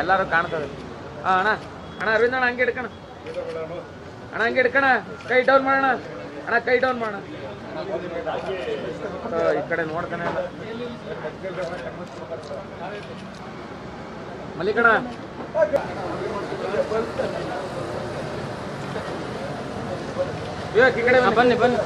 ಎಲ್ಲರೂ ಕಾಣ್ತದೆ. ಹಾಂ ಅಣ್ಣ. ಅಣ್ಣ ಅರವಿಂದ ಅಣ್ಣ ಹಂಗೆ ಹಿಡ್ಕಣ. ಅಣ್ಣ ಹಂಗೆ ಹಿಡ್ಕಣ. ಕೈ ಡೌನ್ ಮಾಡೋಣ. ಅಣ್ಣ ಕೈ ಡೌನ್ ಮಾಡೋಣ. ಈ ಕಡೆ ನೋಡ್ತಾನೆ ಇಲ್ಲ. ಮಲ್ಲಿಕಣ ವಿವೇಕ್ ಈ ಕಡೆ ಬನ್ನಿ. ಬನ್ನಿ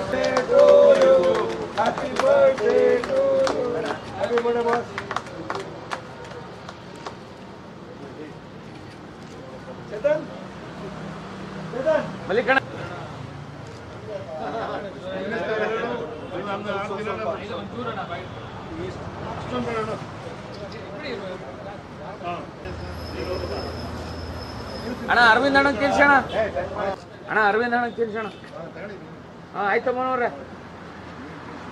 ಮಲ್ಲಿಕಣ ಅಣ್ಣ ಅರವಿಂದ್ ಅಣ್ಣ ಕೇಳ್ಸೋಣ ಅಣ್ಣ. ಅರವಿಂದ್ ಅಣ್ಣ. ಕೇಳ್ಸೋಣ ಹಾಂ ಆಯ್ತು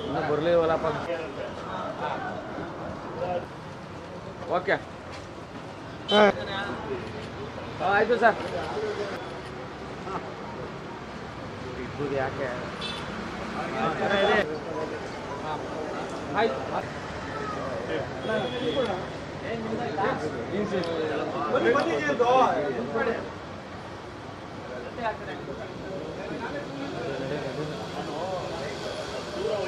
ಇನ್ನೂ ಬರಲಿವಲ್ಲಪ್ಪ ಓಕೆ ಹಾಂ. ಆಯಿತು ಸರ್ ಇಬ್ಬರು ಯಾಕೆ? ಹಾಂ, ಬನ್ನಿ ಇದೆ.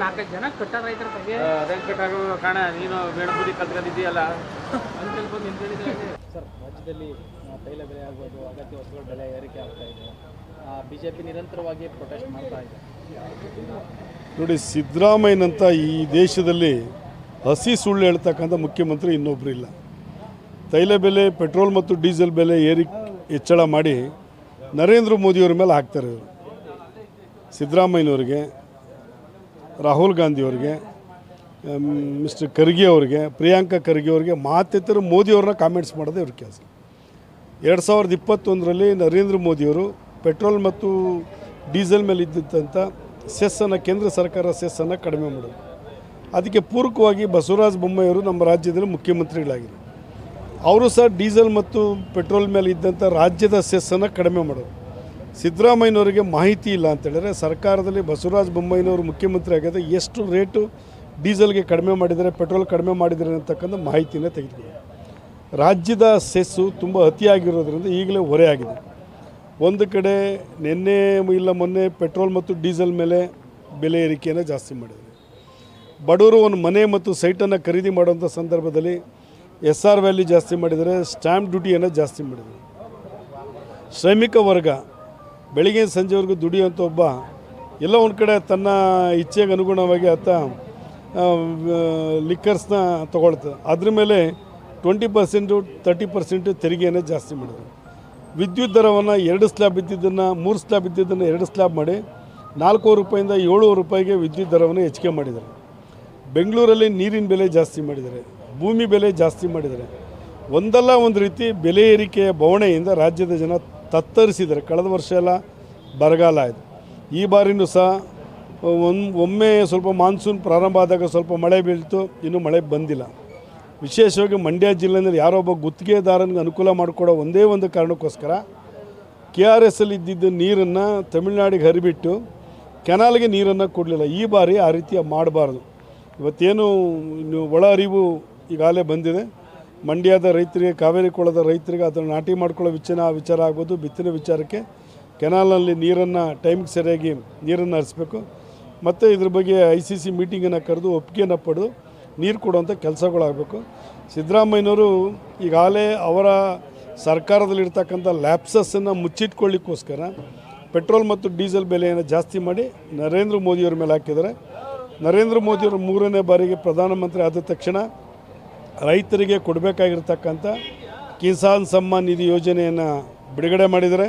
ನಾಲ್ಕೈದು ಜನ ಕಟ್ಟ ರೈತರ ಬಗ್ಗೆ ವೆಂಕಟಾರು ಕಾಣ ನೀನು ಬೇಣಬುದಿ ಕಲ್ತ್ಕೊಂಡಿದ್ದೀಯಲ್ಲ. ಸರ್ ರಾಜ್ಯದಲ್ಲಿ ತೈಲ ಬೆಲೆ ಆಗ್ಬೋದು ಅಗತ್ಯ ವಸ್ತುಗಳ ಬೆಲೆ ಏರಿಕೆ ಆಗ್ತಾ ಇದೆ. ಬಿ ಜೆ ಪಿ ನಿರಂತರವಾಗಿ ಪ್ರೊಟೆಸ್ಟ್ ಮಾಡ್ತಾ ಇದೆ. ನೋಡಿ ಸಿದ್ದರಾಮಯ್ಯನಂತ ಈ ದೇಶದಲ್ಲಿ ಹಸಿ ಸುಳ್ಳು ಹೇಳ್ತಕ್ಕಂಥ ಮುಖ್ಯಮಂತ್ರಿ ಇನ್ನೊಬ್ಬರು ಇಲ್ಲ ತೈಲ ಬೆಲೆ ಪೆಟ್ರೋಲ್ ಮತ್ತು ಡೀಸೆಲ್ ಬೆಲೆ ಏರಿ ಹೆಚ್ಚಳ ಮಾಡಿ ನರೇಂದ್ರ ಮೋದಿಯವ್ರ ಮೇಲೆ ಹಾಕ್ತಾರೆ ಇವರು. ಸಿದ್ದರಾಮಯ್ಯನವ್ರಿಗೆ ರಾಹುಲ್ ಗಾಂಧಿಯವ್ರಿಗೆ ಮಿಸ್ಟರ್ ಖರ್ಗೆ ಅವ್ರಿಗೆ, ಪ್ರಿಯಾಂಕಾ ಖರ್ಗೆ ಅವ್ರಿಗೆ ಮೋದಿ ಮೋದಿಯವ್ರನ್ನ ಕಾಮೆಂಟ್ಸ್ ಮಾಡೋದೇ ಇವ್ರ ಕೆಲಸ. ಎರಡು ಸಾವಿರದ ಇಪ್ಪತ್ತೊಂದರಲ್ಲಿ ನರೇಂದ್ರ ಮೋದಿಯವರು ಪೆಟ್ರೋಲ್ ಮತ್ತು ಡೀಸೆಲ್ ಮೇಲೆ ಇದ್ದಂಥ ಸೆಸ್ಸನ್ನು, ಕೇಂದ್ರ ಸರ್ಕಾರ ಸೆಸ್ಸನ್ನು ಕಡಿಮೆ ಮಾಡೋದು ಅದಕ್ಕೆ ಪೂರಕವಾಗಿ ಬಸವರಾಜ ಬೊಮ್ಮಾಯಿಯವರು ನಮ್ಮ ರಾಜ್ಯದಲ್ಲಿ ಮುಖ್ಯಮಂತ್ರಿಗಳಾಗಿದ್ದರು ಅವರು ಸಹ ಡೀಸೆಲ್ ಮತ್ತು ಪೆಟ್ರೋಲ್ ಮೇಲೆ ಇದ್ದಂಥ ರಾಜ್ಯದ ಸೆಸ್ಸನ್ನು ಕಡಿಮೆ ಮಾಡೋದು ಸಿದ್ದರಾಮಯ್ಯನವರಿಗೆ ಮಾಹಿತಿ ಇಲ್ಲ ಅಂತ ಹೇಳಿದ್ರೆ ಸರ್ಕಾರದಲ್ಲಿ ಬಸವರಾಜ ಬೊಮ್ಮಾಯಿನವರು ಮುಖ್ಯಮಂತ್ರಿ ಆಗಿದೆ ಎಷ್ಟು ರೇಟು ಡೀಸೆಲ್ಗೆ ಕಡಿಮೆ ಮಾಡಿದರೆ ಪೆಟ್ರೋಲ್ ಕಡಿಮೆ ಮಾಡಿದರೆ ಅಂತಕ್ಕಂಥ ಮಾಹಿತಿನ ತೆಗೆದುಕೊಳ್ಳಿ. ರಾಜ್ಯದ ಸೆಸ್ಸು ತುಂಬ ಅತಿಯಾಗಿರೋದ್ರಿಂದ ಈಗಲೇ ಹೊರೆ ಆಗಿದೆ. ಒಂದು ಕಡೆ ನಿನ್ನೆ ಇಲ್ಲ ಮೊನ್ನೆ ಪೆಟ್ರೋಲ್ ಮತ್ತು ಡೀಸೆಲ್ ಮೇಲೆ ಬೆಲೆ ಏರಿಕೆಯನ್ನು ಜಾಸ್ತಿ ಮಾಡಿದೆ ಬಡವರು ಒಂದು ಮನೆ ಮತ್ತು ಸೈಟನ್ನು ಖರೀದಿ ಮಾಡುವಂಥ ಸಂದರ್ಭದಲ್ಲಿ ಎಸ್ ಆರ್ ವ್ಯಾಲ್ಯೂ ಜಾಸ್ತಿ ಮಾಡಿದರೆ ಸ್ಟ್ಯಾಂಪ್ ಡ್ಯೂಟಿಯನ್ನು ಜಾಸ್ತಿ ಮಾಡಿದರು ಶ್ರಮಿಕ ವರ್ಗ ಬೆಳಿಗ್ಗೆ ಸಂಜೆವರೆಗೂ ದುಡಿಯುವಂಥ ಒಬ್ಬ ಎಲ್ಲ ಒಂದು ಕಡೆ ತನ್ನ ಇಚ್ಛೆಗೆ ಅನುಗುಣವಾಗಿ ಆತ ಲಿಕ್ಕರ್ಸ್ನ ತೊಗೊಳ್ತದೆ ಅದ್ರ ಮೇಲೆ ಟ್ವೆಂಟಿ ಪರ್ಸೆಂಟು ತರ್ಟಿ ಪರ್ಸೆಂಟು ತೆರಿಗೆಯನ್ನು ಜಾಸ್ತಿ ಮಾಡಿದ್ರು. ವಿದ್ಯುತ್ ದರವನ್ನು ಎರಡು ಸ್ಲ್ಯಾಬ್ ಇದ್ದಿದ್ದನ್ನು, ಮೂರು ಸ್ಲ್ಯಾಬ್ ಇದ್ದಿದ್ದನ್ನು ಎರಡು ಸ್ಲ್ಯಾಬ್ ಮಾಡಿ ನಾಲ್ಕೂವರೆ ರೂಪಾಯಿಂದ ಏಳುವರೆ ರೂಪಾಯಿಗೆ ವಿದ್ಯುತ್ ದರವನ್ನು ಹೆಚ್ಚಿಗೆ ಮಾಡಿದ್ದಾರೆ ಬೆಂಗಳೂರಲ್ಲಿ ನೀರಿನ ಬೆಲೆ ಜಾಸ್ತಿ ಮಾಡಿದ್ದಾರೆ. ಭೂಮಿ ಬೆಲೆ ಜಾಸ್ತಿ ಮಾಡಿದ್ದಾರೆ. ಒಂದಲ್ಲ ಒಂದು ರೀತಿ ಬೆಲೆ ಏರಿಕೆಯ ಬವಣೆಯಿಂದ ರಾಜ್ಯದ ಜನ ತತ್ತರಿಸಿದ್ದಾರೆ ಕಳೆದ ವರ್ಷ ಎಲ್ಲ ಬರಗಾಲ ಆಯಿತು. ಈ ಬಾರಿನೂ ಸಹ ಒಂದು ಒಮ್ಮೆ ಸ್ವಲ್ಪ ಮಾನ್ಸೂನ್ ಪ್ರಾರಂಭ ಆದಾಗ ಸ್ವಲ್ಪ ಮಳೆ ಬೀಳ್ತು, ಇನ್ನೂ ಮಳೆ ಬಂದಿಲ್ಲ. ವಿಶೇಷವಾಗಿ ಮಂಡ್ಯ ಜಿಲ್ಲೆಯಲ್ಲಿ ಯಾರೊಬ್ಬ ಗುತ್ತಿಗೆದಾರನಿಗೆ ಅನುಕೂಲ ಮಾಡಿಕೊಡೋ ಒಂದೇ ಒಂದು ಕಾರಣಕ್ಕೋಸ್ಕರ ಕೆ ಆರ್ ಎಸ್ ಅಲ್ಲಿ ಇದ್ದಿದ್ದ ನೀರನ್ನು ತಮಿಳುನಾಡಿಗೆ ಹರಿಬಿಟ್ಟು ಕೆನಾಲ್ಗೆ ನೀರನ್ನು ಕೊಡಲಿಲ್ಲ. ಈ ಬಾರಿ ಆ ರೀತಿ ಮಾಡಬಾರ್ದು. ಇವತ್ತೇನು ಒಳ ಅರಿವು ಈಗಾಗಲೇ ಬಂದಿದೆ. ಮಂಡ್ಯದ ರೈತರಿಗೆ, ಕಾವೇರಿ ಕೊಳದ ರೈತರಿಗೆ ಅದನ್ನು ನಾಟಿ ಮಾಡ್ಕೊಳ್ಳೋ ವಿಚಾರ ವಿಚಾರ ಆಗ್ಬೋದು ಬಿತ್ತನೆ ವಿಚಾರಕ್ಕೆ ಕೆನಾಲ್ನಲ್ಲಿ ನೀರನ್ನು, ಟೈಮ್ಗೆ ಸರಿಯಾಗಿ ನೀರನ್ನು ಹರಿಸ್ಬೇಕು. ಮತ್ತು ಇದ್ರ ಬಗ್ಗೆ ಐ ಸಿ ಸಿ ಮೀಟಿಂಗನ್ನು ಕರೆದು ಒಪ್ಪಿಗೆಯನ್ನು ಪಡೆದು ನೀರು ಕೊಡುವಂಥ ಕೆಲಸಗಳಾಗಬೇಕು. ಸಿದ್ದರಾಮಯ್ಯನವರು ಈಗಾಗಲೇ ಅವರ ಸರ್ಕಾರದಲ್ಲಿರ್ತಕ್ಕಂಥ ಲ್ಯಾಪ್ಸಸ್ಸನ್ನು ಮುಚ್ಚಿಟ್ಕೊಳ್ಳಿಕ್ಕೋಸ್ಕರ ಪೆಟ್ರೋಲ್ ಮತ್ತು ಡೀಸೆಲ್ ಬೆಲೆಯನ್ನು ಜಾಸ್ತಿ ಮಾಡಿ ನರೇಂದ್ರ ಮೋದಿಯವ್ರ ಮೇಲೆ ಹಾಕಿದ್ದಾರೆ. ನರೇಂದ್ರ ಮೋದಿಯವರು ಮೂರನೇ ಬಾರಿಗೆ ಪ್ರಧಾನಮಂತ್ರಿ ಆದ ತಕ್ಷಣ ರೈತರಿಗೆ ಕೊಡಬೇಕಾಗಿರ್ತಕ್ಕಂಥ ಕಿಸಾನ್ ಸಮ್ಮಾನ್ ನಿಧಿ ಯೋಜನೆಯನ್ನು ಬಿಡುಗಡೆ ಮಾಡಿದರೆ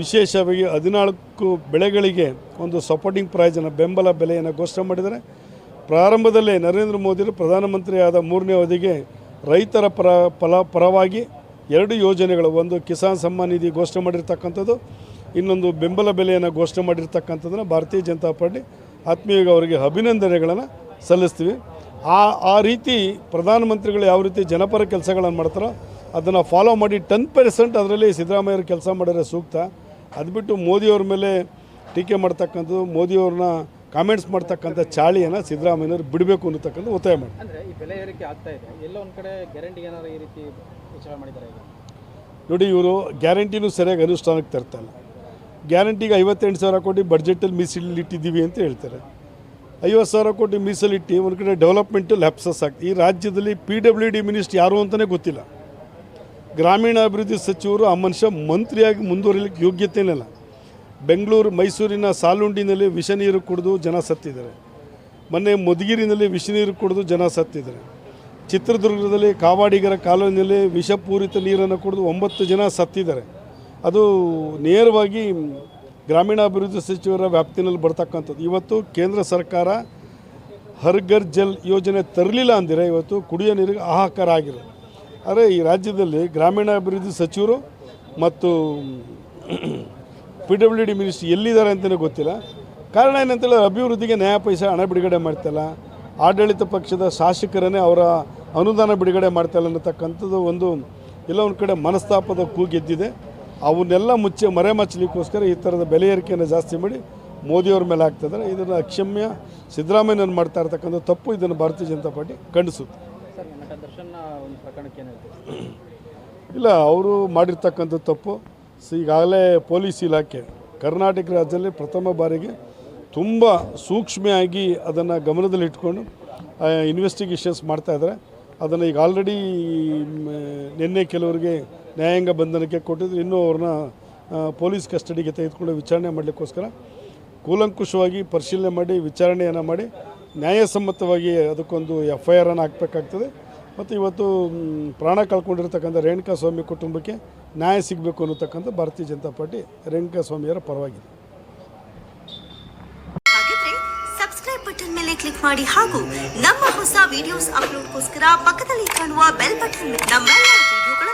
ವಿಶೇಷವಾಗಿ ಹದಿನಾಲ್ಕು ಬೆಳೆಗಳಿಗೆ ಒಂದು ಸಪೋರ್ಟಿಂಗ್ ಪ್ರಾಯೋಜನ ಬೆಂಬಲ ಬೆಲೆಯನ್ನು ಘೋಷಣೆ ಮಾಡಿದರೆ ಪ್ರಾರಂಭದಲ್ಲೇ ನರೇಂದ್ರ ಮೋದಿಯವರು ಪ್ರಧಾನಮಂತ್ರಿಯಾದ ಮೂರನೇ ಅವಧಿಗೆ ರೈತರ ಪರ, ಫಲ, ಪರವಾಗಿ ಎರಡು ಯೋಜನೆಗಳು, ಒಂದು ಕಿಸಾನ್ ಸಮ್ಮಾನ್ ನಿಧಿ ಘೋಷಣೆ ಮಾಡಿರ್ತಕ್ಕಂಥದ್ದು, ಇನ್ನೊಂದು ಬೆಂಬಲ ಬೆಲೆಯನ್ನು ಘೋಷಣೆ ಮಾಡಿರ್ತಕ್ಕಂಥದ್ದನ್ನು ಭಾರತೀಯ ಜನತಾ ಪಾರ್ಟಿ ಆತ್ಮೀಯವಾಗಿ ಅವರಿಗೆ ಅಭಿನಂದನೆಗಳನ್ನು ಸಲ್ಲಿಸ್ತೀವಿ. ಆ ಆ ರೀತಿ ಪ್ರಧಾನಮಂತ್ರಿಗಳು ಯಾವ ರೀತಿ ಜನಪರ ಕೆಲಸಗಳನ್ನು ಮಾಡ್ತಾರೋ ಅದನ್ನು ಫಾಲೋ ಮಾಡಿ ಟೆನ್ ಪರ್ಸೆಂಟ್ ಅದರಲ್ಲಿ ಸಿದ್ದರಾಮಯ್ಯವ್ರ ಕೆಲಸ ಮಾಡಿದ್ರೆ ಸೂಕ್ತ. ಅದು ಬಿಟ್ಟು ಮೋದಿಯವ್ರ ಮೇಲೆ ಟೀಕೆ ಮಾಡ್ತಕ್ಕಂಥದ್ದು ಮೋದಿಯವ್ರನ್ನ ಕಾಮೆಂಟ್ಸ್ ಮಾಡ್ತಕ್ಕಂಥ ಚಾಳಿಯನ್ನು ಸಿದ್ದರಾಮಯ್ಯವ್ರು ಬಿಡಬೇಕು ಅನ್ನತಕ್ಕಂಥ ಒತ್ತಾಯ ಮಾಡಿ. ನೋಡಿ ಇವರು ಗ್ಯಾರಂಟಿನೂ ಸರಿಯಾಗಿ ಅನುಷ್ಠಾನಕ್ಕೆ ತರ್ತಾಯಿಲ್ಲ ಗ್ಯಾರಂಟಿಗೆ ಐವತ್ತೆಂಟು ಸಾವಿರ ಕೋಟಿ ಬಡ್ಜೆಟಲ್ಲಿ ಮೀಸಲಿಟ್ಟಿದ್ದೀವಿ ಅಂತ ಹೇಳ್ತಾರೆ. ಐವತ್ತು ಸಾವಿರ ಕೋಟಿ ಮೀಸಲಿಟ್ಟು ಒಂದು ಕಡೆ ಡೆವಲಪ್ಮೆಂಟು ಲ್ಯಾಪ್ಸಸ್ ಆಗ್ತದೆ ಈ ರಾಜ್ಯದಲ್ಲಿ ಪಿ ಡಬ್ಲ್ಯೂ ಡಿ ಮಿನಿಸ್ಟ್ರ್ ಯಾರು ಅಂತಲೇ ಗೊತ್ತಿಲ್ಲ. ಗ್ರಾಮೀಣಾಭಿವೃದ್ಧಿ ಸಚಿವರು ಆ ಮನುಷ್ಯ ಮಂತ್ರಿಯಾಗಿ ಮುಂದುವರಿಲಿಕ್ಕೆ ಯೋಗ್ಯತೆನೇ ಇಲ್ಲ. ಬೆಂಗಳೂರು, ಮೈಸೂರಿನ ಸಾಲುಂಡಿನಲ್ಲಿ ವಿಷ ನೀರು ಕುಡಿದು ಜನ ಸತ್ತಿದ್ದಾರೆ. ಮೊನ್ನೆ ಮಧುಗಿರಿನಲ್ಲಿ ವಿಷ ನೀರು ಕುಡಿದು ಜನ ಸತ್ತಿದ್ದಾರೆ. ಚಿತ್ರದುರ್ಗದಲ್ಲಿ ಕಾವಾಡಿಗರ ಕಾಲೋನಿಯಲ್ಲಿ ವಿಷಪೂರಿತ ನೀರನ್ನು ಕುಡಿದು ಒಂಬತ್ತು ಜನ ಸತ್ತಿದ್ದಾರೆ. ಅದು ನೇರವಾಗಿ ಗ್ರಾಮೀಣಾಭಿವೃದ್ಧಿ ಸಚಿವರ ವ್ಯಾಪ್ತಿನಲ್ಲಿ ಬರ್ತಕ್ಕಂಥದ್ದು. ಇವತ್ತು ಕೇಂದ್ರ ಸರ್ಕಾರ ಹರ್ ಘರ್ ಜಲ್ ಯೋಜನೆ ತರಲಿಲ್ಲ ಅಂದರೆ ಇವತ್ತು ಕುಡಿಯೋ ನೀರಿಗೆ ಹಾಹಾಕಾರ ಆಗಿರೋ ಆದರೆ ಈ ರಾಜ್ಯದಲ್ಲಿ ಗ್ರಾಮೀಣಾಭಿವೃದ್ಧಿ ಸಚಿವರು ಮತ್ತು ಪಿ ಡಬ್ಲ್ಯೂ ಡಿ ಮಿನಿಸ್ಟ್ರಿ ಎಲ್ಲಿದ್ದಾರೆ ಅಂತಲೇ ಗೊತ್ತಿಲ್ಲ. ಕಾರಣ ಏನಂತೇಳಿ ಅಭಿವೃದ್ಧಿಗೆ ನ್ಯಾಯ ಪೈಸೆ ಹಣ ಬಿಡುಗಡೆ ಮಾಡ್ತಾಯಿಲ್ಲ ಆಡಳಿತ ಪಕ್ಷದ ಶಾಸಕರನ್ನೇ ಅವರ ಅನುದಾನ ಬಿಡುಗಡೆ ಮಾಡ್ತಾಯಿಲ್ಲ ಅನ್ನತಕ್ಕಂಥದ್ದು ಒಂದು ಎಲ್ಲ ಒಂದು ಕಡೆ ಮನಸ್ತಾಪದ ಕೂಗೆದ್ದಿದೆ ಅವನ್ನೆಲ್ಲ ಮುಚ್ಚಿ ಮರೆಮಚ್ಚಲಿಕ್ಕೋಸ್ಕರ ಈ ಥರದ ಬೆಲೆ ಏರಿಕೆಯನ್ನು ಜಾಸ್ತಿ ಮಾಡಿ ಮೋದಿಯವ್ರ ಮೇಲೆ ಆಗ್ತಿದ್ದಾರೆ ಇದನ್ನು ಅಕ್ಷಮ್ಯ ಸಿದ್ದರಾಮಯ್ಯನನ್ನು ಮಾಡ್ತಾ ಇರ್ತಕ್ಕಂಥ ತಪ್ಪು ಇದನ್ನು ಭಾರತೀಯ ಜನತಾ ಪಾರ್ಟಿ ಖಂಡಿಸುತ್ತೆ. ಇಲ್ಲ ಅವರು ಮಾಡಿರ್ತಕ್ಕಂಥ ತಪ್ಪು. ಈಗಾಗಲೇ ಪೊಲೀಸ್ ಇಲಾಖೆ ಕರ್ನಾಟಕ ರಾಜ್ಯದಲ್ಲಿ ಪ್ರಥಮ ಬಾರಿಗೆ ತುಂಬ ಸೂಕ್ಷ್ಮೆಯಾಗಿ ಅದನ್ನು ಗಮನದಲ್ಲಿಟ್ಕೊಂಡು ಇನ್ವೆಸ್ಟಿಗೇಷನ್ಸ್ ಮಾಡ್ತಾಯಿದ್ದಾರೆ ಅದನ್ನು ಈಗ ಆಲ್ರೆಡಿ ನಿನ್ನೆ ಕೆಲವರಿಗೆ ನ್ಯಾಯಾಂಗ ಬಂಧನಕ್ಕೆ ಕೊಟ್ಟಿದ್ರು. ಇನ್ನೂ ಅವ್ರನ್ನ ಪೊಲೀಸ್ ಕಸ್ಟಡಿಗೆ ತೆಗೆದುಕೊಂಡು ವಿಚಾರಣೆ ಮಾಡಲಿಕ್ಕೋಸ್ಕರ ಕೂಲಂಕುಷವಾಗಿ ಪರಿಶೀಲನೆ ಮಾಡಿ, ವಿಚಾರಣೆಯನ್ನು ಮಾಡಿ, ನ್ಯಾಯಸಮ್ಮತವಾಗಿ ಅದಕ್ಕೊಂದು ಎಫ್ ಐ ಆರನ್ನು ಹಾಕಬೇಕಾಗ್ತದೆ. ಮತ್ತು ಇವತ್ತು ಪ್ರಾಣ ಕಳ್ಕೊಂಡಿರ್ತಕ್ಕಂಥ ರೇಣುಕಾ ಸ್ವಾಮಿ ಕುಟುಂಬಕ್ಕೆ ನ್ಯಾಯ ಸಿಗಬೇಕು ಅನ್ನತಕ್ಕಂಥ ಭಾರತೀಯ ಜನತಾ ಪಾರ್ಟಿ ರೇಣುಕಾ ಸ್ವಾಮಿಯವರ ಪರವಾಗಿದೆ. ಸಬ್ಸ್ಕ್ರೈಬ್ ಬಟನ್ ಮೇಲೆ ಕ್ಲಿಕ್ ಮಾಡಿ ಹಾಗೂ ನಮ್ಮ ಹೊಸ ವಿಡಿಯೋಸ್ ಅಪ್ಲೋಡ್ಗೋಸ್ಕರ ಪಕ್ಕದಲ್ಲಿ ಕಾಣುವ ಬೆಲ್ ಬಟನ್